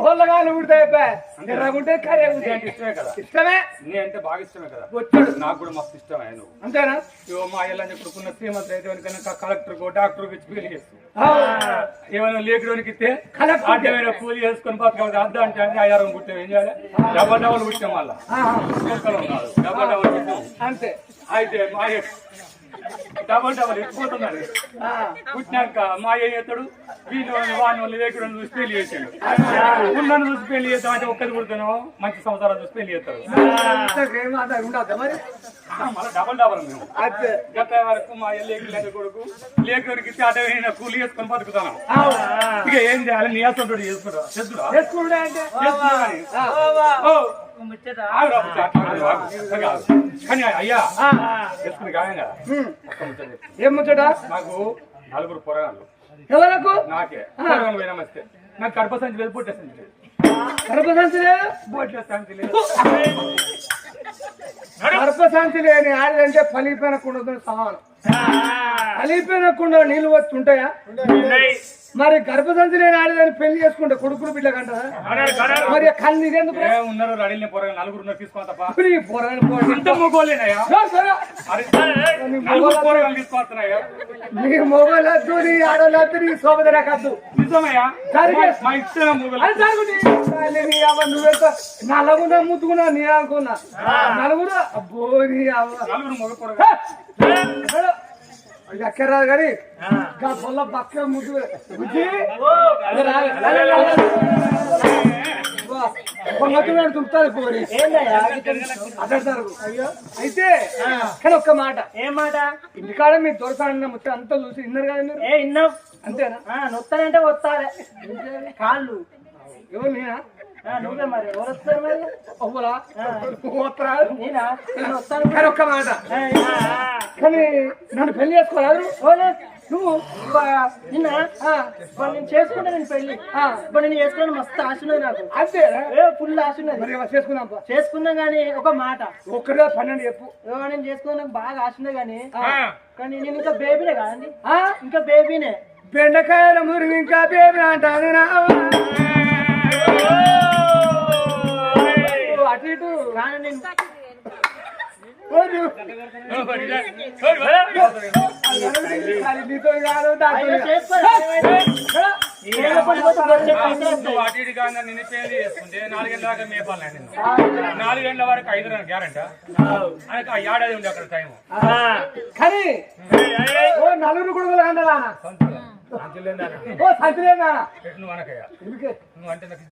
కోళ్ళగాలు ఉడతాయి ఎర్రగుంటే అంటే ఇష్టమే కదా? ఇష్టమే? నీ అంటే బాగా ఇష్టమే కదా? వచ్చాడు. నాకు కూడా మస్తు ఇష్టమే నువ్వు. అంతేనా? ఇవో మా ఇళ్ళని కొడుకున్న శ్రీమంతులు అయితే కనుక కలెక్టర్ కో డాక్టర్ పెళ్ళి చేస్తాం ఏమైనా లేకుడానికి ఇస్తే అడ్డమైన కూలి చేసుకొని బతకాలి అద్ద అంటే ఆయారం పుట్టాం ఏం చేయాలి? డబల్ డబల్ పుట్టాం మళ్ళా. డబల్ డబల్ పుట్టాం. అంతే. అయితే మా డబల్ డబల్ ఎత్తిపోతున్నాడు ఆ, పుట్టినాక మా అయ్యతడు వీళ్ళు వాని వాళ్ళు లేకుండా చూసి పెళ్ళి చేసాడు. ఉన్నను చూసి పెళ్ళి చేద్దాం అంటే ఒక్కది పుడతాను మంచి సంవత్సరాలు చూసి పెళ్ళి చేస్తారు. మళ్ళీ డబల్ డబల్ మేము. గత వరకు మా లేకి లేక కొడుకు లేకరికి అటవైన కూలి చేసుకొని బతుకుతాను. ఆవు. ఇక ఏం చేయాలి? నీ అసలు చేసుకుంటా. చేసుకుంటే? అంటే? కానీ. అయ్యా గాయం కదా. ఏం ముచ్చట? నాకు నలుగురు పొరగాళ్ళు. ఎవరకు? నాకే. పొరగాళ్ళు పోయినా మస్తే నాకు కడప సంచి లేదు పొట్టే సంచి లేదు. గర్భశాంతి లేదు? పొట్టే సంచి లేదు. లేని ఆడదంటే పలిపోయిన కుండతో సమానం. పలిపోయిన కుండ నీళ్ళు వచ్చి ఉంటాయా మరి గర్భశాంతి లేని ఆడదాన్ని పెళ్ళి చేసుకుంటే కొడుకులు బిడ్డ కంటారా మరి కళ్ళు ఇదెందుకు ఉన్నారు రడిల్ని పొరగాళ్ళు నలుగురు ఉన్నారు తీసుకో తప్ప నీ మొగలద్దు నీ ఆడలద్దు నీ శోభదరకద్దు నిజమయ్యా? సరిగ్గా. మా- మా ఇష్టం మొగలు అది జరుగుతుంది. తల్లి నీ అవ్వ నువ్వెంత నలుగురు ముద్దుకున్నా నీ అనుకున్నా. నలుగురు? అబ్బో నీ నలుగురు మొగ ఎక్కరాదు కానీ పొల్ల పక్క ముద్దు పోరి అదే జరుగు అయితే కానీ ఒక్క మాట. ఏం మాట? ఇంటికాడ మీ దొరసాన్న ముచ్చట అంతా చూసి ఇన్నారు కదా మీరు? ఏ ఇన్నావు? అంతేనా? నొత్తానంటే వస్తాలే కాళ్ళు. ఎవరు నేనా? నువ్వే మరి ఎవరు వస్తారు మరి అవ్వలా పోతరా? నేనా? నేను వస్తాను కానీ ఒక్క మాట. కానీ నన్ను పెళ్ళి చేసుకోరాదు ఓలే, నువ్వు నిన్న నేను చేసుకుంటా నేను పెళ్ళి. ఇప్పుడు నేను చేసుకోవడం మస్తు ఆశ ఉన్నది నాకు. అంతే ఫుల్ ఆశ ఉన్నది. చేసుకుందాం. చేసుకుందాం కానీ ఒక మాట. ఒక్కడే పన్నెండు చెప్పు. నేను చేసుకోవడం నాకు బాగా ఆశ ఉన్నది కానీ కానీ నేను ఇంకా బేబీనే కదండి ఇంకా బేబీనే బెండకాయల మురిగి ఇంకా బేబీ అంటాను నా అటు ఇటు కాగా నిన్ను పెళ్ళి చేసుకుంటే నాలుగేళ్ళ దాకా మేపాలి నిన్ను నాలుగేళ్ళ వరకు ఐదు రన్ గ్యారంటీ ఆయనకు ఆ ఏడాది ఉంది అక్కడ టైం కానీ నలుగురు ఓ సంచలేనా నువ్వు అనకయ్యా. ఎందుకే? నువ్వు అంటే